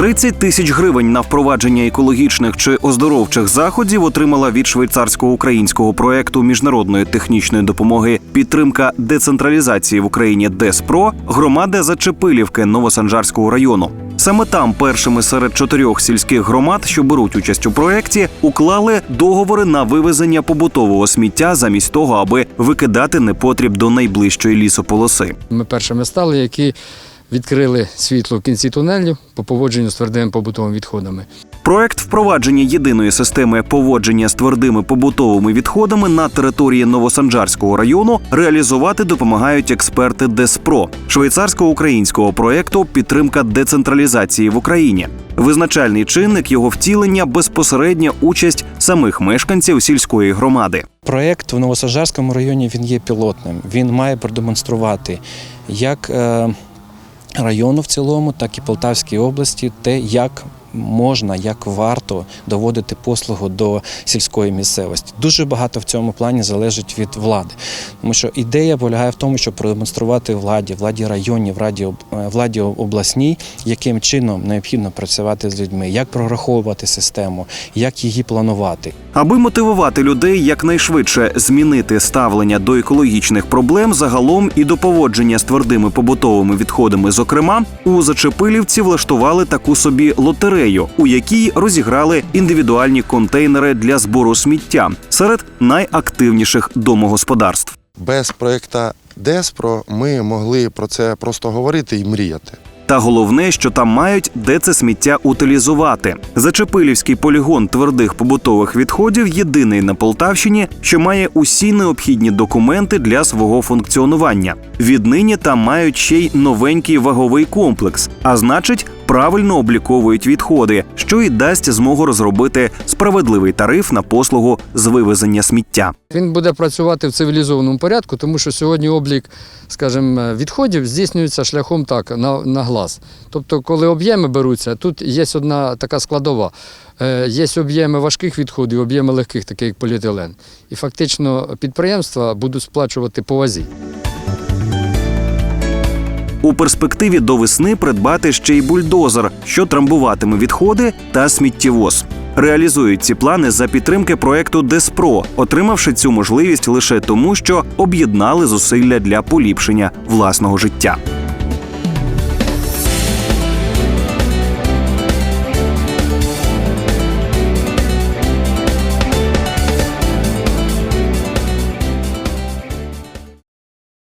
30 тисяч гривень на впровадження екологічних чи оздоровчих заходів отримала від швейцарсько-українського проекту міжнародної технічної допомоги підтримка децентралізації в Україні ДЕСПРО громада Зачепилівки Новосанжарського району. Саме там першими серед чотирьох сільських громад, що беруть участь у проєкті, уклали договори на вивезення побутового сміття замість того, аби викидати непотріб до найближчої лісополоси. Ми першими стали, які відкрили світло в кінці тунелю по поводженню з твердими побутовими відходами. Проект впровадження єдиної системи поводження з твердими побутовими відходами на території Новосанджарського району реалізувати допомагають експерти ДЕСПРО швейцарсько-українського проекту підтримка децентралізації в Україні. Визначальний чинник його втілення безпосередня участь самих мешканців сільської громади. Проєкт в Новосаджарському районі він є пілотним. Він має продемонструвати як е, району в цілому, так і Полтавській області, те, як можна, як варто доводити послугу до сільської місцевості. Дуже багато в цьому плані залежить від влади, тому що ідея полягає в тому, щоб продемонструвати владі, владі районів, владі, об- е, владі обласній, яким чином необхідно працювати з людьми, як прораховувати систему, як її планувати. Аби мотивувати людей якнайшвидше змінити ставлення до екологічних проблем загалом і до поводження з твердими побутовими відходами, зокрема, у Зачепилівці влаштували таку собі лотерею, у якій розіграли індивідуальні контейнери для збору сміття серед найактивніших домогосподарств. Без проєкта Деспро ми могли про це просто говорити і мріяти. Та головне, що там мають де це сміття утилізувати. Зачепилівський полігон твердих побутових відходів єдиний на Полтавщині, що має усі необхідні документи для свого функціонування. Віднині там мають ще й новенький ваговий комплекс, а значить, правильно обліковують відходи, що й дасть змогу розробити справедливий тариф на послугу з вивезення сміття. Він буде працювати в цивілізованому порядку, тому що сьогодні облік, скажімо, відходів здійснюється шляхом так, на, на глаз. Тобто, коли об'єми беруться, тут є одна така складова. Е, Є об'єми важких відходів, об'єми легких, таких як поліетилен. І фактично підприємства будуть сплачувати по вазі. У перспективі до весни придбати ще й бульдозер, що трамбуватиме відходи та сміттєвоз. Реалізують ці плани за підтримки проекту Деспро, отримавши цю можливість лише тому, що об'єднали зусилля для поліпшення власного життя.